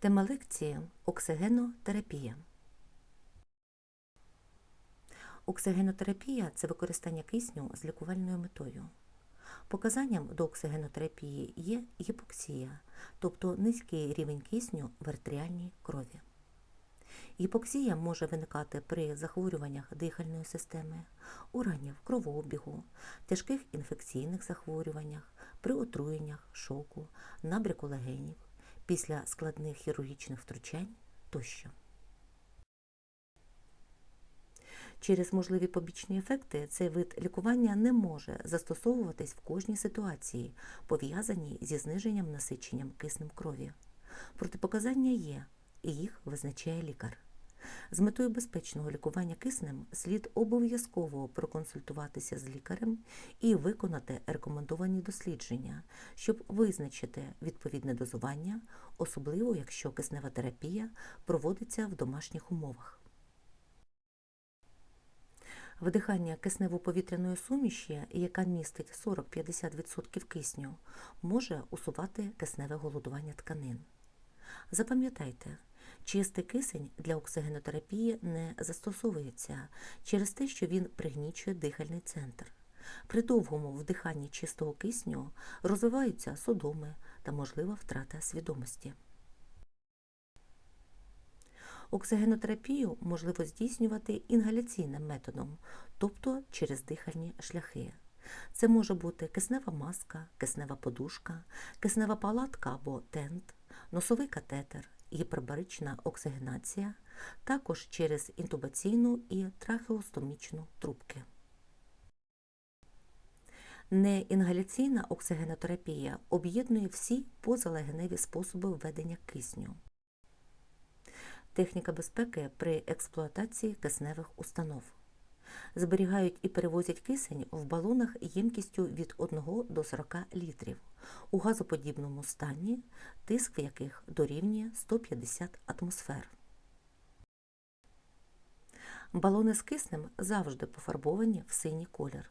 Тема лекції оксигенотерапія. Оксигенотерапія це використання кисню з лікувальною метою. Показанням до оксигенотерапії є гіпоксія, тобто низький рівень кисню в артеріальній крові. Гіпоксія може виникати при захворюваннях дихальної системи, уранів кровообігу, тяжких інфекційних захворюваннях, при отруєннях, шоку, набряку легенів, після складних хірургічних втручань тощо. Через можливі побічні ефекти цей вид лікування не може застосовуватись в кожній ситуації, пов'язаній зі зниженням насиченням киснем крові. Протипоказання є, і їх визначає лікар. З метою безпечного лікування киснем слід обов'язково проконсультуватися з лікарем і виконати рекомендовані дослідження, щоб визначити відповідне дозування, особливо якщо киснева терапія проводиться в домашніх умовах. Вдихання киснево-повітряної суміші, яка містить 40-50% кисню, може усувати кисневе голодування тканин. Запам'ятайте, чистий кисень для оксигенотерапії не застосовується через те, що він пригнічує дихальний центр. При довгому вдиханні чистого кисню розвиваються судоми та можлива втрата свідомості. Оксигенотерапію можливо здійснювати інгаляційним методом, тобто через дихальні шляхи. Це може бути киснева маска, киснева подушка, киснева палатка або тент, носовий катетер, гіпербарична оксигенація, також через інтубаційну і трахеостомічну трубки. Неінгаляційна оксигенотерапія об'єднує всі позалегеневі способи введення кисню. Техніка безпеки при експлуатації кисневих установ. Зберігають і перевозять кисень в балонах ємкістю від 1 до 40 літрів у газоподібному стані, тиск в яких дорівнює 150 атмосфер. Балони з киснем завжди пофарбовані в синій колір.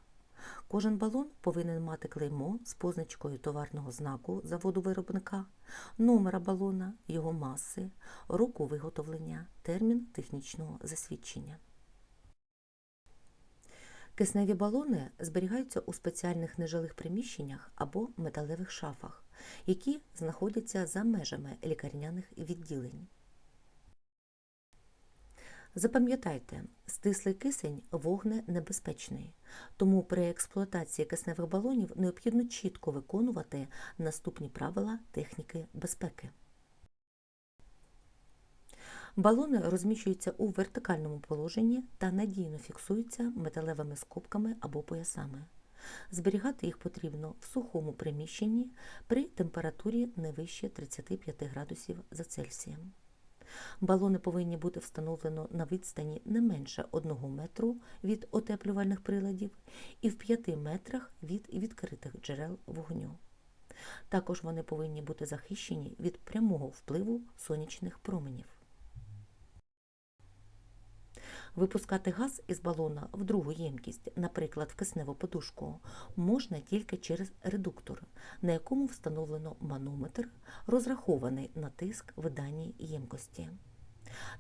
Кожен балон повинен мати клеймо з позначкою товарного знаку заводу-виробника, номера балона, його маси, року виготовлення, термін технічного засвідчення. Кисневі балони зберігаються у спеціальних нежилих приміщеннях або металевих шафах, які знаходяться за межами лікарняних відділень. Запам'ятайте, стислий кисень вогненебезпечний, тому при експлуатації кисневих балонів необхідно чітко виконувати наступні правила техніки безпеки. Балони розміщуються у вертикальному положенні та надійно фіксуються металевими скобками або поясами. Зберігати їх потрібно в сухому приміщенні при температурі не вище 35 градусів за Цельсієм. Балони повинні бути встановлено на відстані не менше 1 метру від отеплювальних приладів і в 5 метрах від відкритих джерел вогню. Також вони повинні бути захищені від прямого впливу сонячних променів. Випускати газ із балона в другу ємкість, наприклад, в кисневу подушку, можна тільки через редуктор, на якому встановлено манометр, розрахований на тиск в даній ємкості.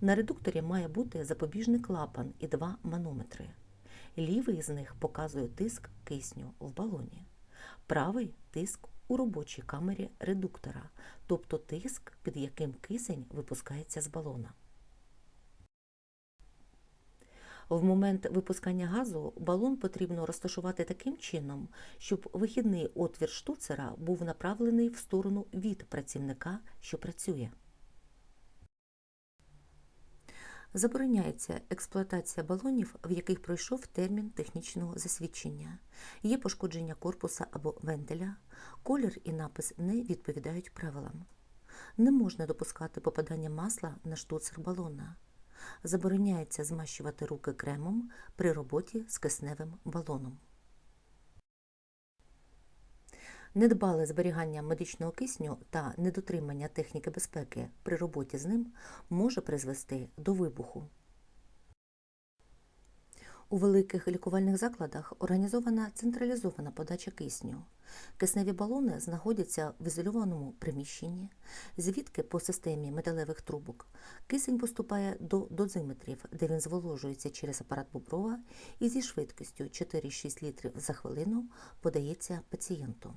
На редукторі має бути запобіжний клапан і два манометри. Лівий з них показує тиск кисню в балоні, правий тиск у робочій камері редуктора, тобто тиск, під яким кисень випускається з балона. В момент випускання газу балон потрібно розташувати таким чином, щоб вихідний отвір штуцера був направлений в сторону від працівника, що працює. Забороняється експлуатація балонів, в яких пройшов термін технічного засвідчення. Є пошкодження корпуса або вентиля, колір і напис не відповідають правилам. Не можна допускати попадання масла на штуцер балона. Забороняється змащувати руки кремом при роботі з кисневим балоном. Недбале зберігання медичного кисню та недотримання техніки безпеки при роботі з ним може призвести до вибуху. У великих лікувальних закладах організована централізована подача кисню. Кисневі балони знаходяться в ізольованому приміщенні, звідки по системі металевих трубок кисень поступає до дозиметрів, де він зволожується через апарат Боброва і зі швидкістю 4-6 літрів за хвилину подається пацієнту.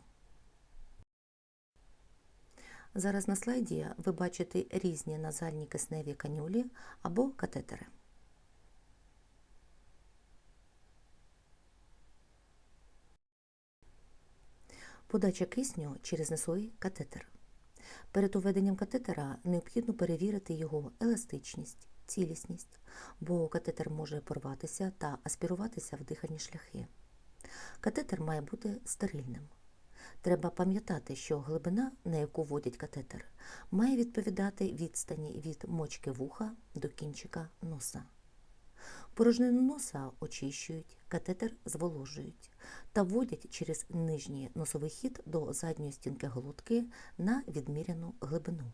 Зараз на слайді ви бачите різні назальні кисневі канюлі або катетери. Подача кисню через носовий катетер. Перед уведенням катетера необхідно перевірити його еластичність, цілісність, бо катетер може порватися та аспіруватися в дихальні шляхи. Катетер має бути стерильним. Треба пам'ятати, що глибина, на яку вводять катетер, має відповідати відстані від мочки вуха до кінчика носа. Порожнину носа очищують, катетер зволожують та вводять через нижній носовий хід до задньої стінки глотки на відміряну глибину.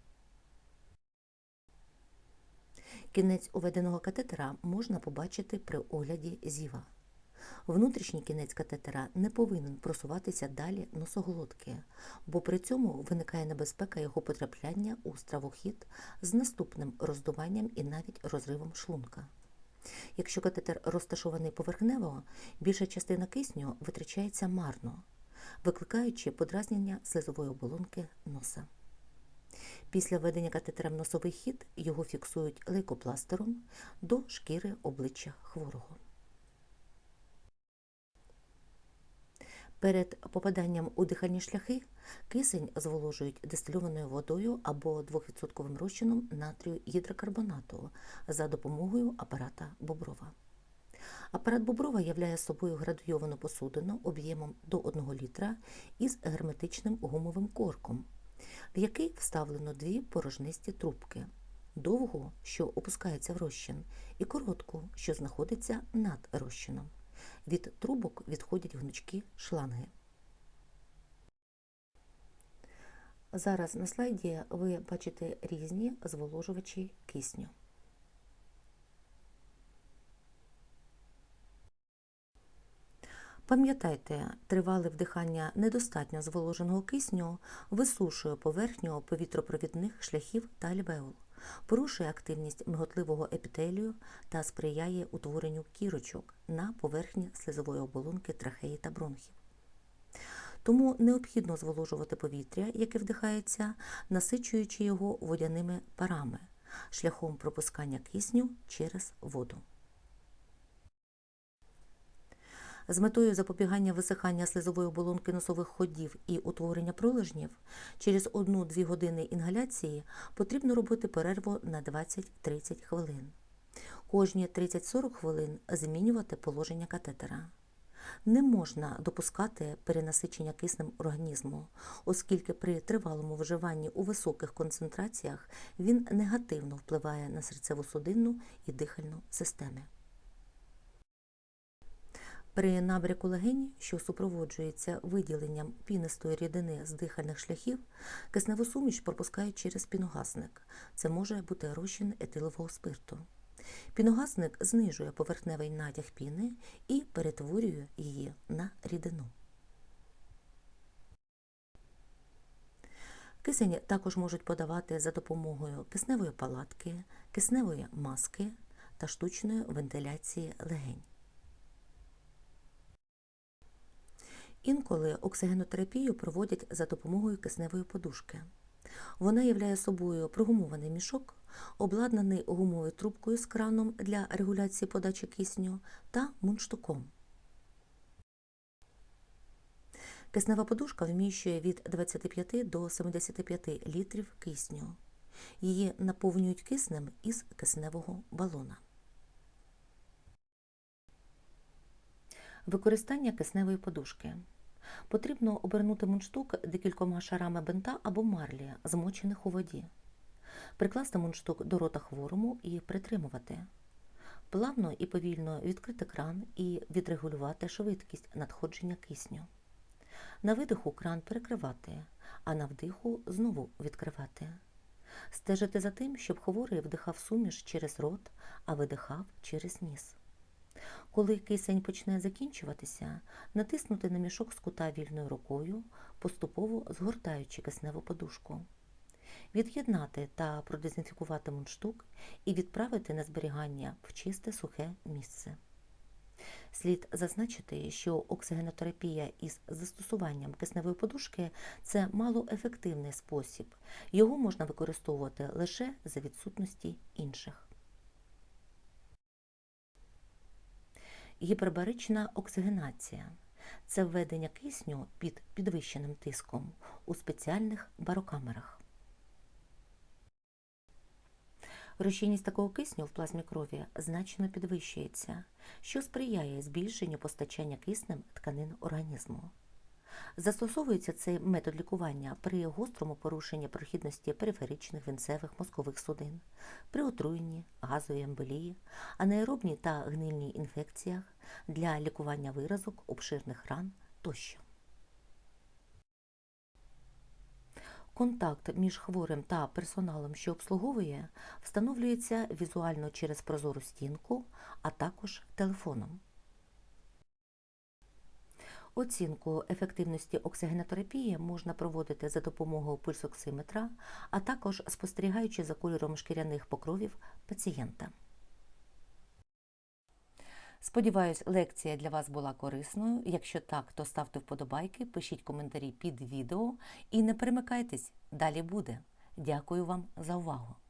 Кінець уведеного катетера можна побачити при огляді зіва. Внутрішній кінець катетера не повинен просуватися далі носоглотки, бо при цьому виникає небезпека його потрапляння у стравохід з наступним роздуванням і навіть розривом шлунка. Якщо катетер розташований поверхнево, більша частина кисню витрачається марно, викликаючи подразнення слизової оболонки носа. Після введення катетера в носовий хід його фіксують лейкопластером до шкіри обличчя хворого. Перед попаданням у дихальні шляхи кисень зволожують дистильованою водою або 2% розчином натрію гідрокарбонату за допомогою апарата Боброва. Апарат Боброва являє собою градуйовану посудину об'ємом до 1 літра із герметичним гумовим корком, в який вставлено дві порожнисті трубки довгу, що опускається в розчин, і коротку, що знаходиться над розчином. Від трубок відходять гнучкі шланги. Зараз на слайді ви бачите різні зволожувачі кисню. Пам'ятайте, тривале вдихання недостатньо зволоженого кисню висушує поверхню повітропровідних шляхів та альвеол, порушує активність миготливого епітелію та сприяє утворенню кірочок на поверхні слизової оболонки трахеї та бронхів. Тому необхідно зволожувати повітря, яке вдихається, насичуючи його водяними парами шляхом пропускання кисню через воду. З метою запобігання висихання слизової оболонки носових ходів і утворення пролежнів через 1-2 години інгаляції потрібно робити перерву на 20-30 хвилин. Кожні 30-40 хвилин змінювати положення катетера. Не можна допускати перенасичення киснем організму, оскільки при тривалому вживанні у високих концентраціях він негативно впливає на серцево-судинну і дихальну системи. При набряку легень, що супроводжується виділенням пінистої рідини з дихальних шляхів, кисневу суміш пропускають через піногасник. Це може бути розчин етилового спирту. Піногасник знижує поверхневий натяг піни і перетворює її на рідину. Кисень також можуть подавати за допомогою кисневої палатки, кисневої маски та штучної вентиляції легень. Інколи оксигенотерапію проводять за допомогою кисневої подушки. Вона являє собою прогумований мішок, обладнаний гумовою трубкою з краном для регуляції подачі кисню та мундштуком. Киснева подушка вміщує від 25 до 75 літрів кисню. Її наповнюють киснем із кисневого балона. Використання кисневої подушки. Потрібно обернути мундштук декількома шарами бинта або марлі, змочених у воді. Прикласти мундштук до рота хворому і притримувати. Плавно і повільно відкрити кран і відрегулювати швидкість надходження кисню. На видиху кран перекривати, а на вдиху знову відкривати. Стежити за тим, щоб хворий вдихав суміш через рот, а видихав через ніс. Коли кисень почне закінчуватися, натиснути на мішок з кута вільною рукою, поступово згортаючи кисневу подушку. Від'єднати та продезінфікувати мундштук і відправити на зберігання в чисте сухе місце. Слід зазначити, що оксигенотерапія із застосуванням кисневої подушки це малоефективний спосіб. Його можна використовувати лише за відсутності інших. Гіпербарична оксигенація це введення кисню під підвищеним тиском у спеціальних барокамерах. Розчинність такого кисню в плазмі крові значно підвищується, що сприяє збільшенню постачання киснем тканин організму. Застосовується цей метод лікування при гострому порушенні прохідності периферичних вінцевих мозкових судин, при отруєнні, газовій емболії, анаеробній та гнильній інфекціях для лікування виразок, обширних ран тощо. Контакт між хворим та персоналом, що обслуговує, встановлюється візуально через прозору стінку, а також телефоном. Оцінку ефективності оксигенотерапії можна проводити за допомогою пульсоксиметра, а також спостерігаючи за кольором шкіряних покровів пацієнта. Сподіваюсь, лекція для вас була корисною. Якщо так, то ставте вподобайки, пишіть коментарі під відео і не перемикайтесь, далі буде. Дякую вам за увагу!